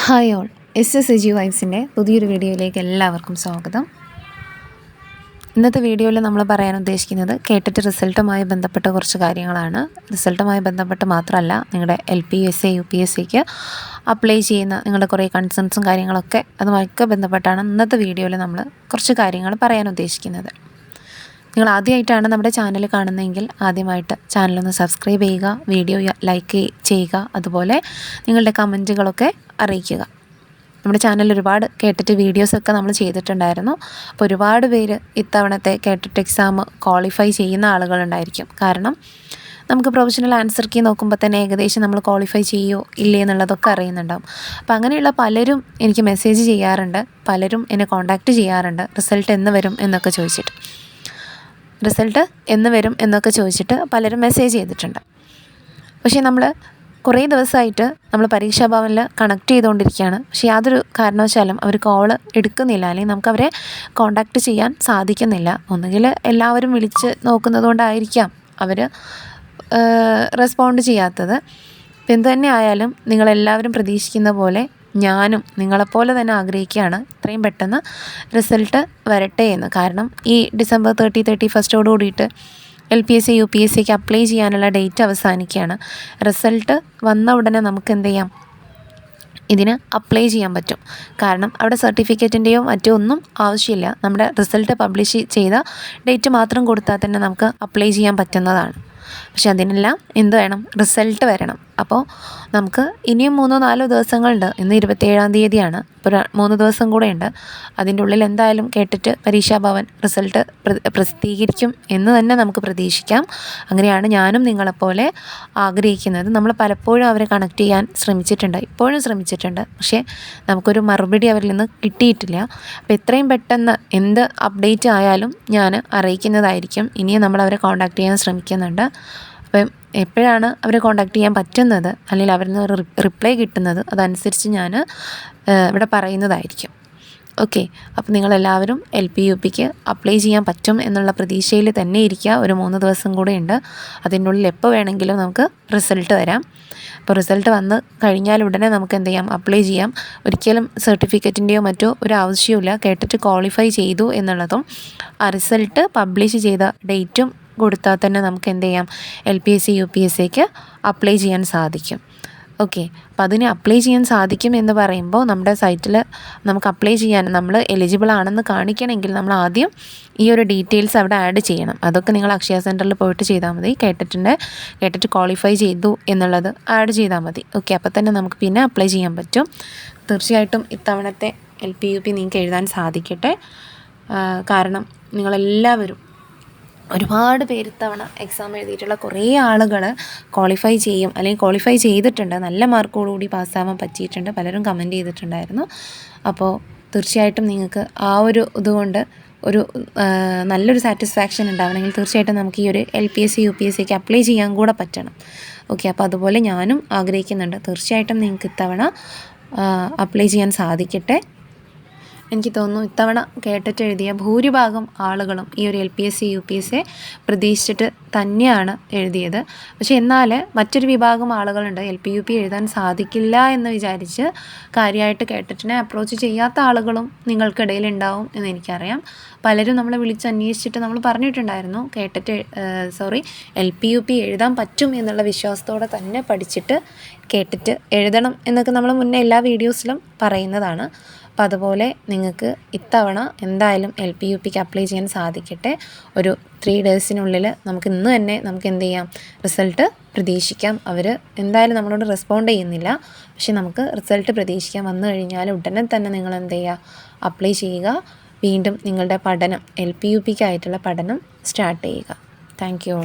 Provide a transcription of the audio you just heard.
Hi all. S S AG വൈബ്സിന്റെ പുതിയൊരു വീഡിയോയിലേക്ക് എല്ലാവർക്കും സ്വാഗതം. ഇന്നത്തെ വീഡിയോയിൽ നമ്മൾ പറയാൻ ഉദ്ദേശിക്കുന്നത് കേട്ടിട്ട് റിസൾട്ടുമായി ബന്ധപ്പെട്ട കുറച്ച് കാര്യങ്ങളാണ്. റിസൾട്ടുമായി ബന്ധപ്പെട്ട് മാത്രമല്ല നിങ്ങളുടെ L P S A U P S സിക്ക് അപ്ലൈ ചെയ്യുന്ന നിങ്ങളുടെ കുറേ കൺസേൺസും കാര്യങ്ങളൊക്കെ അതുമായൊക്കെ ബന്ധപ്പെട്ടാണ് ഇന്നത്തെ വീഡിയോയിൽ നമ്മൾ കുറച്ച് കാര്യങ്ങൾ പറയാൻ ഉദ്ദേശിക്കുന്നത്. നിങ്ങൾ ആദ്യമായിട്ടാണ് നമ്മുടെ ചാനൽ കാണുന്നതെങ്കിൽ ആദ്യമായിട്ട് ചാനലൊന്ന് സബ്സ്ക്രൈബ് ചെയ്യുക വീഡിയോ ലൈക്ക് ചെയ്യുക അതുപോലെ നിങ്ങളുടെ കമന്റുകളൊക്കെ അറിയിക്കുക. നമ്മുടെ ചാനൽ ഒരുപാട് കേട്ടിട്ട് വീഡിയോസൊക്കെ നമ്മൾ ചെയ്തിട്ടുണ്ടായിരുന്നു. അപ്പോൾ ഒരുപാട് പേര് ഇത്തവണത്തെ കേട്ടിട്ട് എക്സാം ക്വാളിഫൈ ചെയ്യുന്ന ആളുകളുണ്ടായിരിക്കും. കാരണം നമുക്ക് പ്രൊഫഷണൽ ആൻസർ കീ നോക്കുമ്പോൾ തന്നെ ഏകദേശം നമ്മൾ ക്വാളിഫൈ ചെയ്യുമോ ഇല്ലേ എന്നുള്ളതൊക്കെ അറിയുന്നുണ്ടാവും. അപ്പോൾ അങ്ങനെയുള്ള പലരും എനിക്ക് മെസ്സേജ് ചെയ്യാറുണ്ട്. പലരും എന്നെ കോൺടാക്റ്റ് ചെയ്യാറുണ്ട്. റിസൾട്ട് എന്ന് വരും എന്നൊക്കെ ചോദിച്ചിട്ട്. റിസൾട്ട് എന്ന് വരും എന്നൊക്കെ ചോദിച്ചിട്ട് പലരും മെസ്സേജ് ചെയ്തിട്ടുണ്ട്. പക്ഷേ നമ്മൾ കുറേ ദിവസമായിട്ട് നമ്മൾ പരീക്ഷാ ഭവനിൽ കണക്ട് ചെയ്തുകൊണ്ടിരിക്കുകയാണ്. പക്ഷേ യാതൊരു കാരണവശാലും അവർ കോൾ എടുക്കുന്നില്ല. അല്ലെങ്കിൽ നമുക്ക് അവരെ കോണ്ടാക്ട് ചെയ്യാൻ സാധിക്കുന്നില്ല. ഒന്നുകിൽ എല്ലാവരും വിളിച്ച് നോക്കുന്നതുകൊണ്ടായിരിക്കാം അവർ റെസ്പോണ്ട് ചെയ്യാത്തത്. ഇപ്പം എന്തു തന്നെ ആയാലും നിങ്ങളെല്ലാവരും പ്രതീക്ഷിക്കുന്ന പോലെ ഞാനും നിങ്ങളെപ്പോലെ തന്നെ ആഗ്രഹിക്കുകയാണ്. ഇത്രയും പെട്ടെന്ന് റിസൾട്ട് വരട്ടെ എന്ന്. കാരണം ഈ ഡിസംബർ തേർട്ടി തേർട്ടി ഫസ്റ്റോട് കൂടിയിട്ട് L P S C U P S സിക്ക് അപ്ലൈ ചെയ്യാനുള്ള ഡേറ്റ് അവസാനിക്കുകയാണ്. റിസൾട്ട് വന്ന ഉടനെ നമുക്ക് എന്ത് ചെയ്യാം ഇതിന് അപ്ലൈ ചെയ്യാൻ പറ്റും. കാരണം അവിടെ സർട്ടിഫിക്കറ്റിന്റെയോ മറ്റോ ഒന്നും ആവശ്യമില്ല. നമ്മുടെ റിസൾട്ട് പബ്ലിഷ് ചെയ്ത ഡേറ്റ് മാത്രം കൊടുത്താൽ തന്നെ നമുക്ക് അപ്ലൈ ചെയ്യാൻ പറ്റുന്നതാണ്. പക്ഷെ അതിനെല്ലാം എന്ത് വേണം? റിസൾട്ട് വരണം. അപ്പോൾ നമുക്ക് ഇനിയും മൂന്നോ നാലോ ദിവസങ്ങളുണ്ട്. ഇന്ന് ഇരുപത്തേഴാം തീയതിയാണ്. ഇപ്പോൾ മൂന്ന് ദിവസം കൂടെ ഉണ്ട്. അതിന്റെ ഉള്ളിൽ എന്തായാലും കേട്ടിട്ട് പരീക്ഷാഭവൻ റിസൾട്ട് പ്രസിദ്ധീകരിക്കും എന്ന് തന്നെ നമുക്ക് പ്രതീക്ഷിക്കാം. അങ്ങനെയാണ് ഞാനും നിങ്ങളെപ്പോലെ ആഗ്രഹിക്കുന്നത്. നമ്മൾ പലപ്പോഴും അവരെ കണക്ട് ചെയ്യാൻ ശ്രമിച്ചിട്ടുണ്ട്. ഇപ്പോഴും ശ്രമിച്ചിട്ടുണ്ട്. പക്ഷേ നമുക്കൊരു മറുപടി അവരിൽ നിന്ന് കിട്ടിയിട്ടില്ല. അപ്പോൾ എത്രയും പെട്ടെന്ന് എന്ത് അപ്ഡേറ്റ് ആയാലും ഞാൻ അറിയിക്കുന്നതായിരിക്കും. ഇനിയും നമ്മൾ അവരെ കോൺടാക്ട് ചെയ്യാൻ ശ്രമിക്കുന്നുണ്ട്. അപ്പം എപ്പോഴാണ് അവരെ കോണ്ടാക്ട് ചെയ്യാൻ പറ്റുന്നത്? അല്ലെങ്കിൽ അവരിൽ നിന്ന് ഒരു റിപ്ലൈ കിട്ടുന്നത്? അതനുസരിച്ച് ഞാൻ ഇവിടെ പറയുന്നതായിരിക്കും. ഓക്കെ അപ്പോൾ നിങ്ങളെല്ലാവരും എൽ പി യു പിക്ക് അപ്ലൈ ചെയ്യാൻ പറ്റും എന്നുള്ള പ്രതീക്ഷയിൽ തന്നെ ഇരിക്കുക. ഒരു മൂന്ന് ദിവസം കൂടെ ഉണ്ട്. അതിന്റെ ഉള്ളിൽ എപ്പോൾ വേണമെങ്കിലും നമുക്ക് റിസൾട്ട് വരാം അപ്പോൾ റിസൾട്ട് വന്ന് കഴിഞ്ഞാൽ ഉടനെ നമുക്ക് എന്ത് ചെയ്യാം? അപ്ലൈ ചെയ്യാം. ഒരിക്കലും സർട്ടിഫിക്കറ്റിന്റെയോ മറ്റോ ഒരു ആവശ്യമില്ല കേട്ടിട്ട് ക്വാളിഫൈ ചെയ്തു എന്നുള്ളതും ആ റിസൾട്ട് പബ്ലിഷ് ചെയ്ത ഡേറ്റും കൊടുത്താൽ തന്നെ നമുക്ക് എന്ത് ചെയ്യാം? L P S C U P S സിക്ക് അപ്ലൈ ചെയ്യാൻ സാധിക്കും. ഓക്കെ അപ്പോൾ അതിന് അപ്ലൈ ചെയ്യാൻ സാധിക്കും എന്ന് പറയുമ്പോൾ നമ്മുടെ സൈറ്റിൽ നമുക്ക് അപ്ലൈ ചെയ്യാൻ നമ്മൾ എലിജിബിൾ ആണെന്ന് കാണിക്കണമെങ്കിൽ നമ്മൾ ആദ്യം ഈ ഒരു ഡീറ്റെയിൽസ് അവിടെ ആഡ് ചെയ്യണം. അതൊക്കെ നിങ്ങൾ അക്ഷയ സെന്ററിൽ പോയിട്ട് ചെയ്താൽ മതി. കേട്ടിട്ടുണ്ട്. കേട്ടിട്ട് ക്വാളിഫൈ ചെയ്തു എന്നുള്ളത് ആഡ് ചെയ്താൽ മതി. ഓക്കെ അപ്പോൾ തന്നെ നമുക്ക് പിന്നെ അപ്ലൈ ചെയ്യാൻ പറ്റും. തീർച്ചയായിട്ടും ഇത്തവണത്തെ എൽ പി യു പി നിങ്ങൾക്ക് എഴുതാൻ സാധിക്കട്ടെ. കാരണം നിങ്ങളെല്ലാവരും ഒരുപാട് പേര് ഇത്തവണ എക്സാം എഴുതിയിട്ടുള്ള കുറേ ആളുകൾ ക്വാളിഫൈ ചെയ്യും അല്ലെങ്കിൽ ക്വാളിഫൈ ചെയ്തിട്ടുണ്ട്. നല്ല മാർക്കോടുകൂടി പാസ്സാവാൻ പറ്റിയിട്ടുണ്ട്. പലരും കമന്റ് ചെയ്തിട്ടുണ്ടായിരുന്നു. അപ്പോൾ തീർച്ചയായിട്ടും നിങ്ങൾക്ക് ആ ഒരു ഇതുകൊണ്ട് ഒരു നല്ലൊരു സാറ്റിസ്ഫാക്ഷൻ ഉണ്ടാവണമെങ്കിൽ തീർച്ചയായിട്ടും നമുക്ക് ഈ ഒരു L P S C U P S സിക്ക് അപ്ലൈ ചെയ്യാൻ കൂടെ പറ്റണം. ഓക്കെ അപ്പോൾ അതുപോലെ ഞാനും ആഗ്രഹിക്കുന്നുണ്ട്. തീർച്ചയായിട്ടും നിങ്ങൾക്ക് ഇത്തവണ അപ്ലൈ ചെയ്യാൻ സാധിക്കട്ടെ. എനിക്ക് തോന്നുന്നു ഇത്തവണ കേട്ടിട്ട് എഴുതിയ ഭൂരിഭാഗം ആളുകളും ഈ ഒരു L P S C U P S C പ്രതീക്ഷിച്ചിട്ട് തന്നെയാണ് എഴുതിയത്. പക്ഷേ എന്നാൽ മറ്റൊരു വിഭാഗം ആളുകളുണ്ട് എൽ പി യു പി എഴുതാൻ സാധിക്കില്ല എന്ന് വിചാരിച്ച് കാര്യമായിട്ട് കേട്ടിട്ടിനെ അപ്രോച്ച് ചെയ്യാത്ത ആളുകളും നിങ്ങൾക്കിടയിൽ ഉണ്ടാവും എന്ന് എനിക്കറിയാം. പലരും നമ്മളെ വിളിച്ച് അന്വേഷിച്ചിട്ട് നമ്മൾ പറഞ്ഞിട്ടുണ്ടായിരുന്നു കേട്ടിട്ട് sorry L P U P എഴുതാൻ പറ്റും എന്നുള്ള വിശ്വാസത്തോടെ തന്നെ പഠിച്ചിട്ട് കേട്ടിട്ട് എഴുതണം എന്നൊക്കെ നമ്മൾ മുന്നേ എല്ലാ വീഡിയോസിലും പറയുന്നതാണ്. അപ്പോൾ അതുപോലെ നിങ്ങൾക്ക് ഇത്തവണ എന്തായാലും എൽ പി യു പിക്ക് അപ്ലൈ ചെയ്യാൻ സാധിക്കട്ടെ. ഒരു ത്രീ ഡേയ്സിനുള്ളിൽ നമുക്ക് ഇന്ന് തന്നെ നമുക്ക് എന്ത് ചെയ്യാം? റിസൾട്ട് പ്രതീക്ഷിക്കാം. അവർ എന്തായാലും നമ്മളോട് റെസ്പോണ്ട് ചെയ്യുന്നില്ല. പക്ഷേ നമുക്ക് റിസൾട്ട് പ്രതീക്ഷിക്കാം. വന്നു കഴിഞ്ഞാൽ ഉടനെ തന്നെ നിങ്ങൾ എന്ത് ചെയ്യുക അപ്ലൈ ചെയ്യുക. വീണ്ടും നിങ്ങളുടെ പഠനം എൽ പി യു പിക്കായിട്ടുള്ള പഠനം സ്റ്റാർട്ട് ചെയ്യുക. Thank you